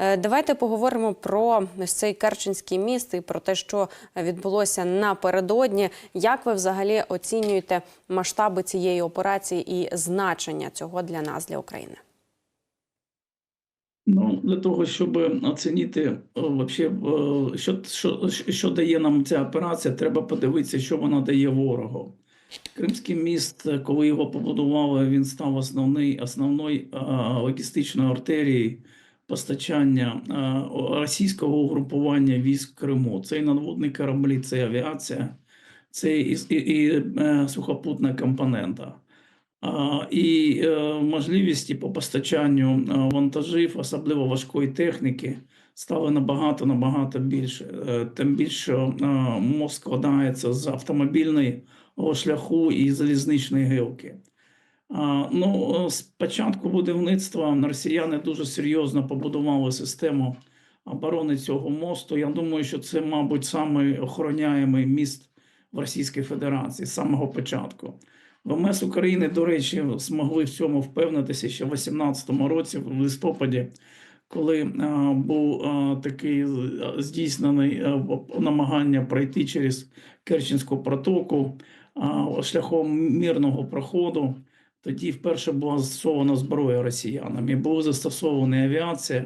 Е, Давайте поговоримо про цей Керченський міст і про те, що відбулося напередодні. Як ви взагалі оцінюєте масштаби цієї операції і значення цього для нас, для України? Ну, для того, щоб оцінити е, вообще, е, що, що, що дає нам ця операція, треба подивитися, що вона дає ворогу. Кримський міст, коли його побудували, він став основний, основною логістичною артерією постачання е, російського угрупування військ в Криму. Це і надводні кораблі, це авіація, це і, і, і е, сухопутна компонента. І е, можливості по постачанню вантажів, особливо важкої техніки, стали набагато набагато більше. Тим більше мост складається з автомобільного шляху і залізничної гілки. А, Ну, е, з початку будівництва росіяни дуже серйозно побудували систему оборони цього мосту. Я думаю, що це, мабуть, самий охороняємий міст в Російській Федерації з самого початку. ВМС України, до речі, змогли в цьому впевнитися ще в 2018 році, в листопаді, коли е, був е, такий е, здійснений е, намагання пройти через Керченську протоку е, шляхом мирного проходу. Тоді вперше була застосована зброя росіянам і була застосована авіація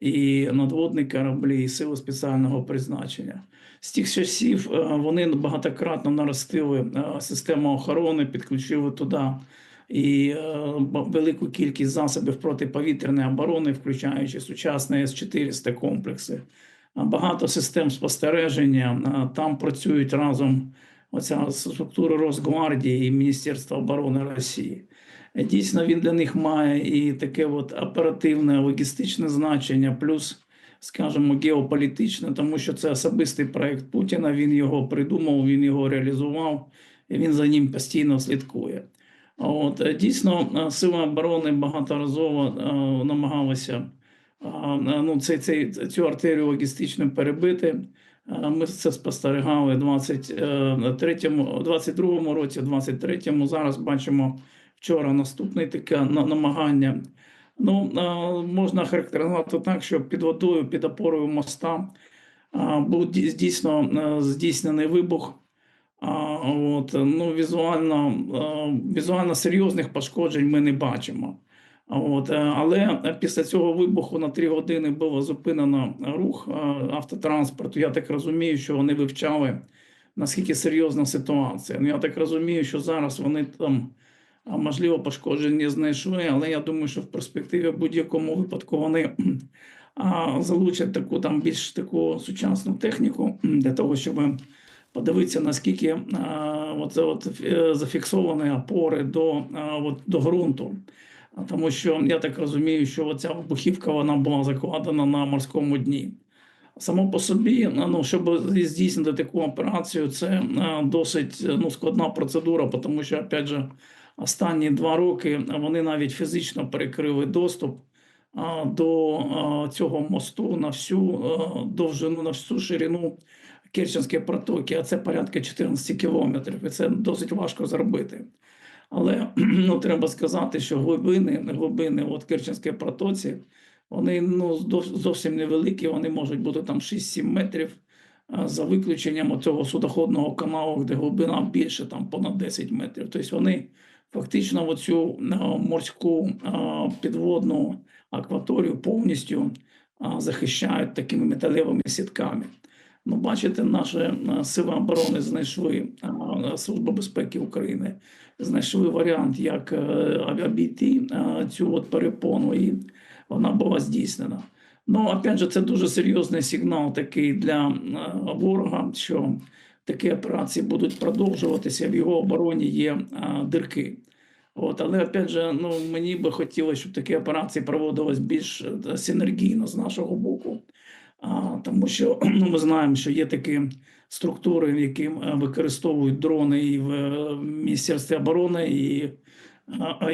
і надводні кораблі, і сили спеціального призначення. З тих часів е, вони багатократно наростили е, систему охорони, підключили туди і е, велику кількість засобів протиповітряної оборони, включаючи сучасні С-400 комплекси. Багато систем спостереження там працюють разом оця структура Росгвардії і Міністерства оборони Росії. Дійсно, він для них має і таке от оперативне логістичне значення, плюс скажімо, геополітичне, тому що це особистий проект Путіна. Він його придумав, він його реалізував, і він за ним постійно слідкує. От дійсно, сили оборони багаторазово е, намагалися е, ну, цей, цей, цю артерію логістичну перебити. Е, Ми це спостерігали в 22-му році, в 23-му. Зараз бачимо вчора наступне таке намагання. Ну, можна характеризувати так, що під водою, під опорою моста був дійсно здійснений вибух. От, ну, візуально, візуально серйозних пошкоджень ми не бачимо. От, е, але після цього вибуху на три години було зупинено рух автотранспорту. Я так розумію, що вони вивчали, наскільки серйозна ситуація. Ну, я так розумію, що зараз вони там можливо, пошкодження знайшли, але я думаю, що в перспективі в будь-якому випадку вони залучать таку там більш таку сучасну техніку для того, щоб подивитися, наскільки от, от, е, зафіксовані опори до, от, до ґрунту. Тому що я так розумію, що ця вибухівка вона була закладена на морському дні. Само по собі, ну щоб здійснити таку операцію, це е, досить ну, складна процедура, тому що, опять же, останні два роки вони навіть фізично перекрили доступ до цього мосту на всю довжину, на всю ширину Керченської протоки, а це порядка 14 кілометрів, і це досить важко зробити. Але ну, треба сказати, що глибини, глибини от Керченської протоці, вони ну, зовсім невеликі, вони можуть бути там 6-7 метрів, за виключенням цього судоходного каналу, де глибина більше, там понад 10 метрів. Тобто вони фактично оцю морську підводну акваторію повністю захищають такими металевими сітками. Ну, бачите, наші сили оборони знайшли а, Служба безпеки України, знайшли варіант, як е, обійти цю от перепону, і вона була здійснена. Ну, опять же, це дуже серйозний сигнал такий для е, ворога, що такі операції будуть продовжуватися. В його обороні є дирки. От, але опять же, ну мені би хотілося, щоб такі операції проводились більш е, синергійно з нашого боку. Тому що ну, ми знаємо, що є такі структури, які е, використовують дрони і в е, Міністерстві оборони, і,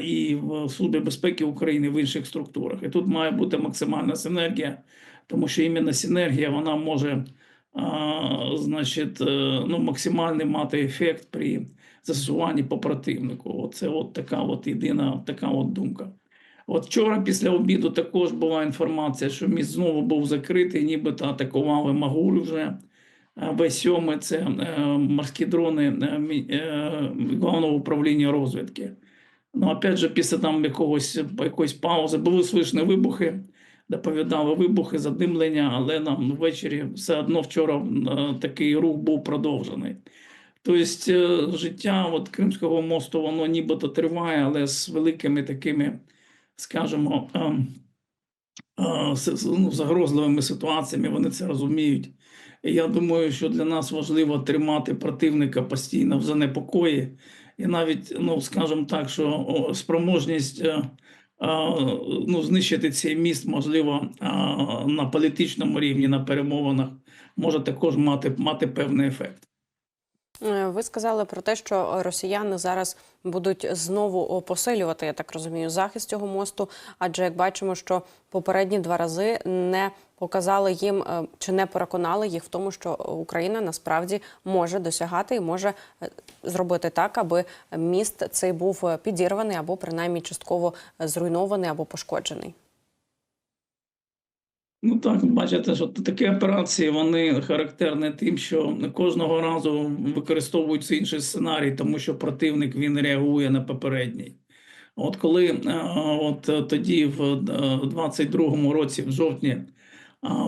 і в Службі безпеки України в інших структурах. І тут має бути максимальна синергія, тому що іменно синергія вона може значить, е, ну, максимальний мати ефект при застосуванні по противнику. Оце от така от єдина така от думка. От вчора після обіду також була інформація, що міст знову був закритий, нібито атакували Магуль вже. В-7 це е, морські дрони е, е, Головного управління розвідки. Ну, опять же, після там якогось, якоїсь паузи були слышні вибухи, доповідали вибухи, задимлення, але нам ввечері все одно вчора такий рух був продовжений. Тобто життя от Кримського мосту, воно нібито триває, але з великими такими, скажімо, ем, е, ну, загрозливими ситуаціями, вони це розуміють. Я думаю, що для нас важливо тримати противника постійно в занепокої. І навіть, ну, скажімо так, що спроможність е, ну, знищити цей міст, можливо, на політичному рівні, на перемовинах, може також мати, мати певний ефект. Е, Ви сказали про те, що росіяни зараз будуть знову посилювати, я так розумію, захист цього мосту. Адже як бачимо, що попередні два рази не показали їм е, чи не переконали їх в тому, що Україна насправді може досягати і може е, зробити так, аби міст цей був підірваний або принаймні частково зруйнований або пошкоджений. Ну так, бачите, що такі операції вони характерні тим, що кожного разу використовується інший сценарій, тому що противник він реагує на попередній. От коли е, от е, тоді, в е, 22-му році, в жовтні, е,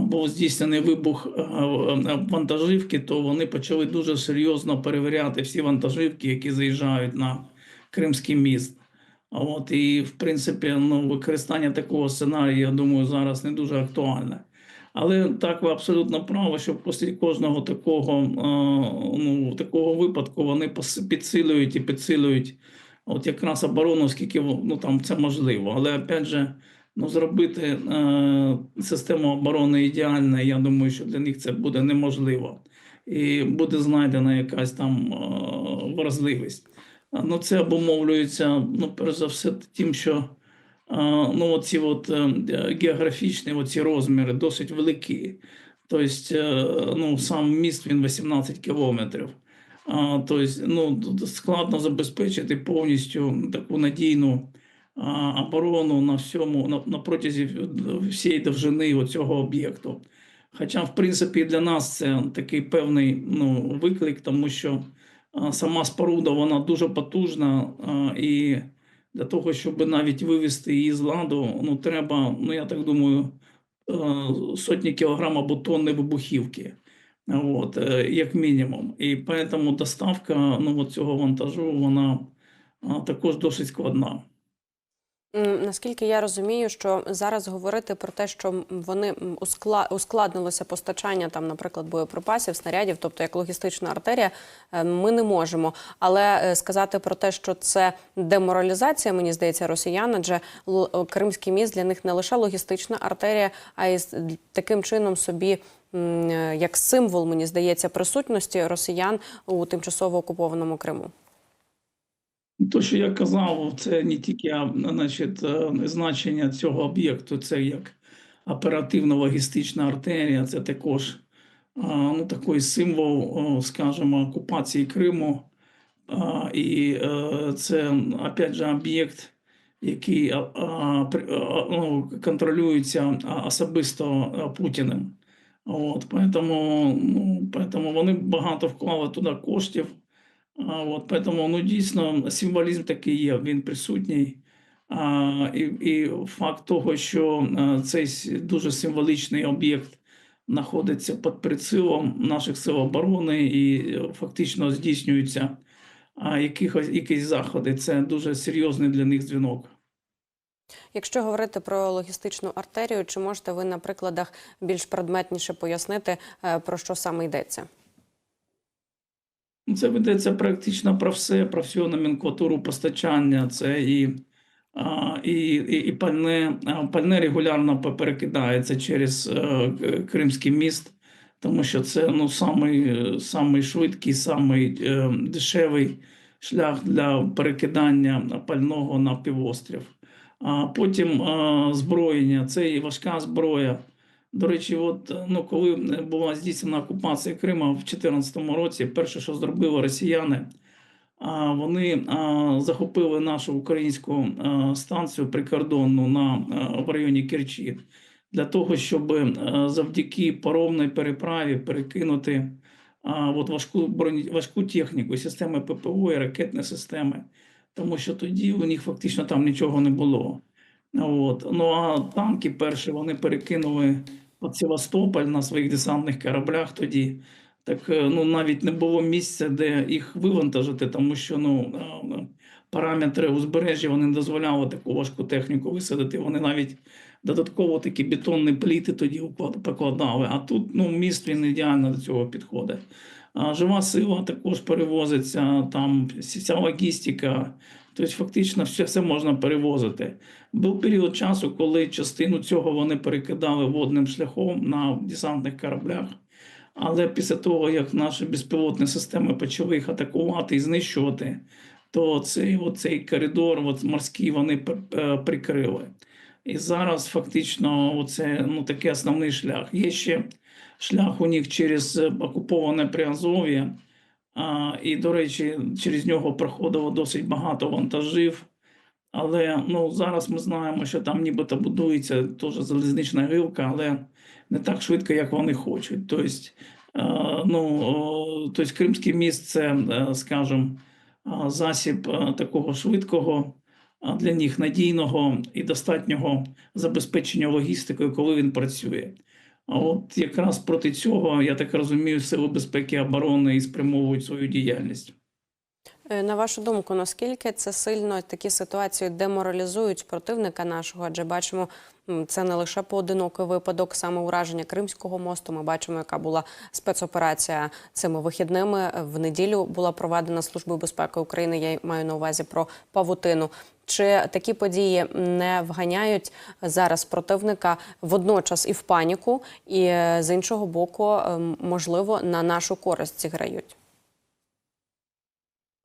був здійснений вибух е, е, вантажівки, то вони почали дуже серйозно перевіряти всі вантажівки, які заїжджають на Кримський міст. От і в принципі, ну використання такого сценарію, я думаю, зараз не дуже актуальне. Але так ви абсолютно праві, що після кожного такого, ну, такого випадку вони підсилюють і підсилюють от якраз оборону, скільки ну, там це можливо. Але опять же, ну, зробити е, систему оборони ідеальною, я думаю, що для них це буде неможливо. І буде знайдена якась там е, вразливість. Ну, це обумовлюється, ну, перш за все, тим, що ну, оці от, е, географічні оці розміри досить великі. Тобто, е, ну, сам міст він 18 кілометрів. Тобто, ну, складно забезпечити повністю таку надійну оборону на всьому, на, на протязі всієї довжини цього об'єкту. Хоча, в принципі, для нас це такий певний ну, виклик, тому що сама споруда вона дуже потужна, і для того, щоб навіть вивести її з ладу, ну треба, ну я так думаю, е, сотні кілограм або тонни вибухівки. От, е, як мінімум. І тому доставка ну, цього вантажу вона також досить складна. Наскільки я розумію, що зараз говорити про те, що вони ускладнилося постачання там, наприклад, боєприпасів, снарядів, тобто як логістична артерія, е, ми не можемо. Але е, сказати про те, що це деморалізація, мені здається, росіян, адже Кримський міст для них не лише логістична артерія, а й таким чином собі. е, Як символ, мені здається, присутності росіян у тимчасово окупованому Криму. То, що я казав, це не тільки значить, е, значення цього об'єкту, це як оперативно-логістична артерія, це також ну, такий символ, скажімо, окупації Криму. І е, це, опять же, об'єкт, який ну, контролюється особисто Путіним. От, поэтому, ну, поэтому вони багато вклали туди коштів. А, от, поэтому, ну, дійсно, символізм такий є, він присутній. А, і, і факт того, що цей дуже символічний об'єкт знаходиться під прицілом наших сил оборони і е, фактично здійснюються якихось, якісь заходи, це дуже серйозний для них дзвінок. Якщо говорити про логістичну артерію, чи можете ви на прикладах більш предметніше пояснити, е, про що саме йдеться? Ну, Це ведеться практично про все, про всю номенклатуру постачання. Це і, і, і, пальне, пальне регулярно перекидається через е, Кримський міст, тому що це ну, самий, е, самий швидкий, самий е, дешевий шлях для перекидання пального на півострів. А потім зброєння, це і важка зброя. До речі, от е, ну коли була здійснена окупація Криму в 2014 році, перше, що зробили росіяни, вони захопили нашу українську станцію прикордонну на в районі Керчі для того, щоб завдяки паромній переправі перекинути от важку броні, важку техніку, системи ППО і ракетні системи, тому що тоді у них фактично там нічого не було. От. Ну а танки перші вони перекинули під Севастополь на своїх десантних кораблях тоді. Так е, ну навіть не було місця, де їх вивантажити, тому що ну е, параметри узбережжя вони не дозволяли таку важку техніку висадити. Вони навіть додатково такі бетонні пліти тоді покладали. А тут ну міст він ідеально до цього підходить. А жива сила також перевозиться, там вся логістика. Тобто, фактично, все, все можна перевозити. Був період часу, коли частину цього вони перекидали водним шляхом на десантних кораблях. Але після того, як наші безпілотні системи почали їх атакувати і знищувати, то цей, оцей коридор от морський вони е, прикрили. І зараз фактично оце ну, такий основний шлях. Є ще шлях у них через е, окуповане Приазов'я, і, до речі, через нього проходило досить багато вантажів. Але ну, зараз ми знаємо, що там нібито будується теж залізнична гилка, але не так швидко, як вони хочуть. Тобто, е, ну, тобто Кримський міст це, е, скажімо, е, засіб такого швидкого, для них надійного і достатнього забезпечення логістикою, коли він працює. А от якраз проти цього, я так розумію, Сили безпеки оборони і спрямовують свою діяльність. Е, На вашу думку, наскільки це сильно такі ситуації деморалізують противника нашого? Адже бачимо, це не лише поодинокий випадок саме ураження Кримського мосту. Ми бачимо, яка була спецоперація цими вихідними. В неділю була проведена Службою безпеки України. Я маю на увазі про павутину. Чи такі події не вганяють зараз противника водночас і в паніку, і е, з іншого боку, ем, можливо, на нашу користь зіграють?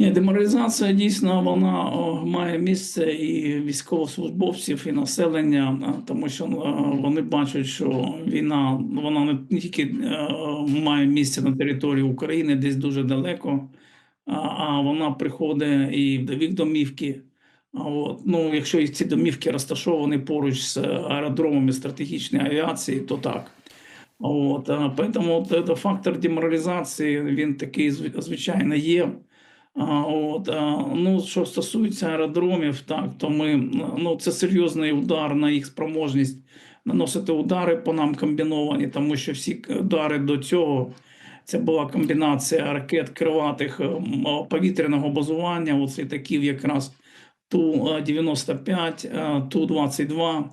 Ні, деморалізація дійсно вона о, має місце і військовослужбовців, і населення, тому що е, вони бачать, що війна вона не тільки е, має місце на території України, десь дуже далеко, а, а вона приходить і їх домівки. От. Ну, якщо ці домівки розташовані поруч з аеродромами стратегічної авіації, то так. От, а, поэтому фактор деморалізації, він такий, звичайно, є. От, ну, що стосується аеродромів, так, то ми, ну, це серйозний удар на їх спроможність наносити удари по нам комбіновані, тому що всі удари до цього це була комбінація ракет крилатих ем, повітряного базування, оце такі якраз Ту-95, е, Ту-22,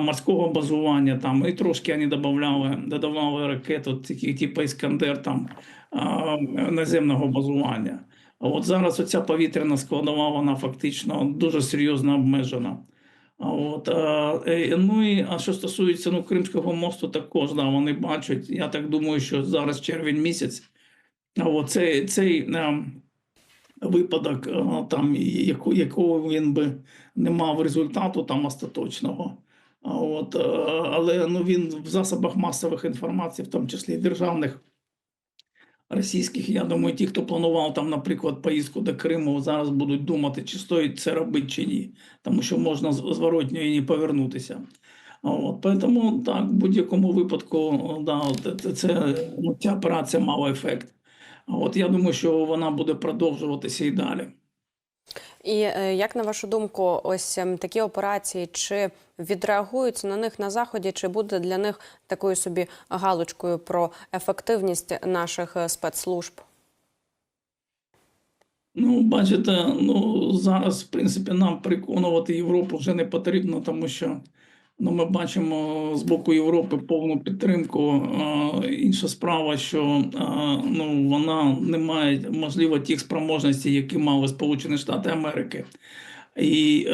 морського базування там, і трошки вони додавали, додавали ракет, такі, типу Іскандер, там, наземного базування. А от зараз оця повітряна складова, вона фактично дуже серйозно обмежена. А От, е, ну і а що стосується ну, Кримського мосту, також да, вони бачать. Я так думаю, що зараз червень місяць. А от цей, цей е, випадок, е, там, якого він би не мав результату там остаточного. От, е, але ну, він в засобах масових інформації, в тому числі державних, російських, я думаю, ті, хто планував там, наприклад, поїздку до Криму, зараз будуть думати, чи стоїть це робити, чи ні, тому що можна зворотньо і не повернутися. От, тому так, в будь-якому випадку, да, от це, ну, ця операція мала ефект. От я думаю, що вона буде продовжуватися і далі. І е, як на вашу думку, ось ем, такі операції чи відреагують на них на заході, чи буде для них такою собі галочкою про ефективність наших е, спецслужб? Ну, бачите, ну зараз, в принципі, нам переконувати Європу вже не потрібно, тому що ну, ми бачимо з боку Європи повну підтримку. Інша справа, що ну, вона не має, можливо, тих спроможностей, які мали Сполучені Штати Америки. І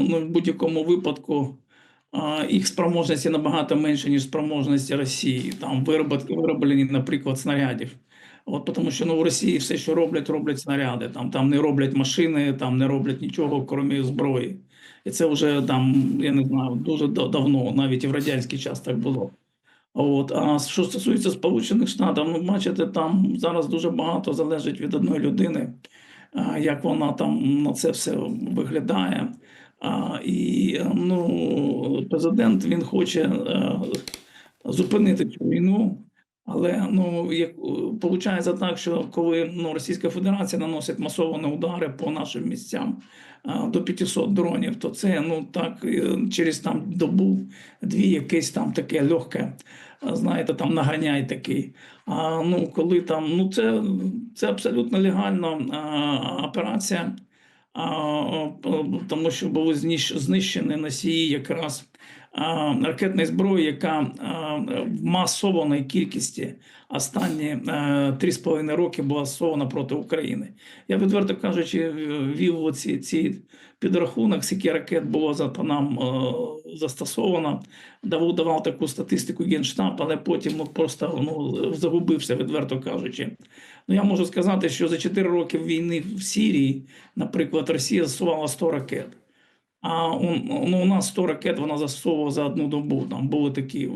ну, в будь-якому випадку їх спроможності набагато менше, ніж спроможності Росії. Там вироблені, наприклад, снарядів. От тому що ну, в Росії все, що роблять, роблять снаряди. Там, там не роблять машини, там не роблять нічого, крім зброї. І це вже там, я не знаю, дуже давно, навіть і в радянський час так було. От, а що стосується Сполучених Штатів, ну бачите, там зараз дуже багато залежить від одної людини. як вона там на це все виглядає. І ну, президент він хоче е, зупинити цю війну. Але ну як виходить так, що коли ну Російська Федерація наносить масовані удари по нашим місцям до 500 дронів, то це ну так е, через там добу дві якесь там таке легке, знаєте, там наганяй такий. А ну коли там ну це, це абсолютно легальна а, операція. А, тому що були знищені носії якраз ракетної зброї, яка в масованій кількості останні е, 3,5 роки була застосована проти України. Я відверто кажучи, вів оці ці підрахунок, скільки ракет було за по нам е, застосовано, давав, давав таку статистику Генштаб, але потім ну, просто ну, загубився, відверто кажучи. Ну, я можу сказати, що за 4 роки війни в Сирії, наприклад, Росія застосувала 100 ракет. А у, ну, у нас 100 ракет вона застосовувала за одну добу. Там були такі.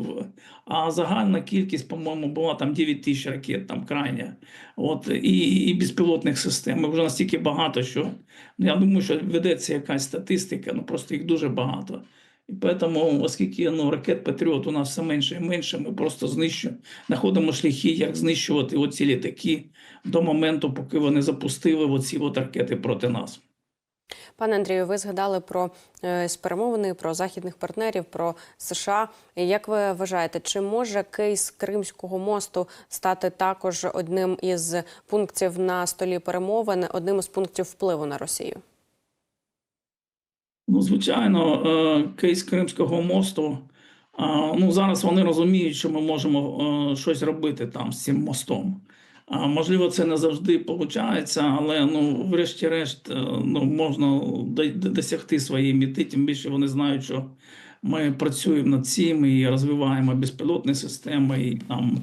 А загальна кількість, по-моєму, була там 9 тисяч ракет, там крайня. От, і, і безпілотних систем. Вже настільки багато, що ну, я думаю, що ведеться якась статистика, ну просто їх дуже багато. І тому, оскільки ну, ракет Патріот у нас все менше і менше, ми просто знищуємо, знаходимо шляхи, як знищувати оці літаки до моменту, поки вони запустили оці от ракети проти нас. Пане Андрію, ви згадали про е, перемовини, про західних партнерів, про США. Як ви вважаєте, чи може кейс Кримського мосту стати також одним із пунктів на столі перемовин, одним із пунктів впливу на Росію? Ну, звичайно, е, кейс Кримського мосту. Ну, зараз вони розуміють, що ми можемо е, щось робити там з цим мостом. Можливо, це не завжди виходить, але ну, врешті-решт, е, ну, можна до- до- досягти своєї мети, тим більше вони знають, що ми працюємо над цим і розвиваємо безпілотні системи і там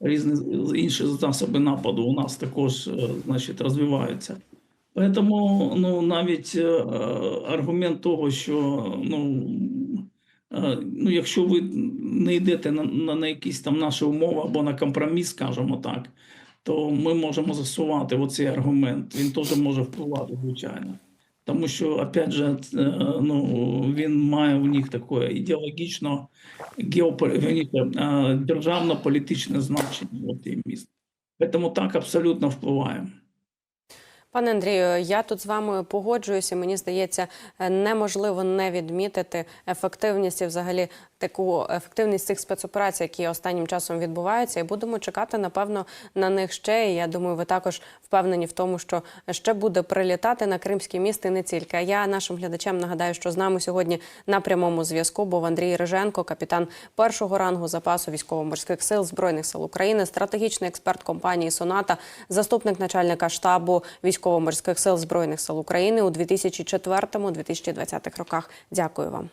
різні інші засоби нападу у нас також е, значить, розвиваються. Тому ну, навіть е, аргумент того, що ну, ну, якщо ви не йдете на, на якісь там наші умови або на компроміс, скажімо так, то ми можемо засувати оцей аргумент. Він теж може впливати, звичайно. Тому що, опять же, е, ну, він має у них таке ідеологічно геополітичне, державно-політичне значення от цей міст. Тому так абсолютно впливає. Пане Андрію, я тут з вами погоджуюся. Мені здається, е, неможливо не відмітити ефективність і взагалі таку ефективність цих спецоперацій, які останнім часом відбуваються, і будемо чекати, напевно, на них ще. І я думаю, ви також впевнені в тому, що ще буде прилітати на Кримський міст і не тільки. А я нашим глядачам нагадаю, що з нами сьогодні на прямому зв'язку був Андрій Риженко, капітан першого рангу запасу військово-морських сил збройних сил України, стратегічний експерт компанії Соната, заступник начальника штабу військово-морських сил збройних сил України у 2004-2020 роках. Дякую вам.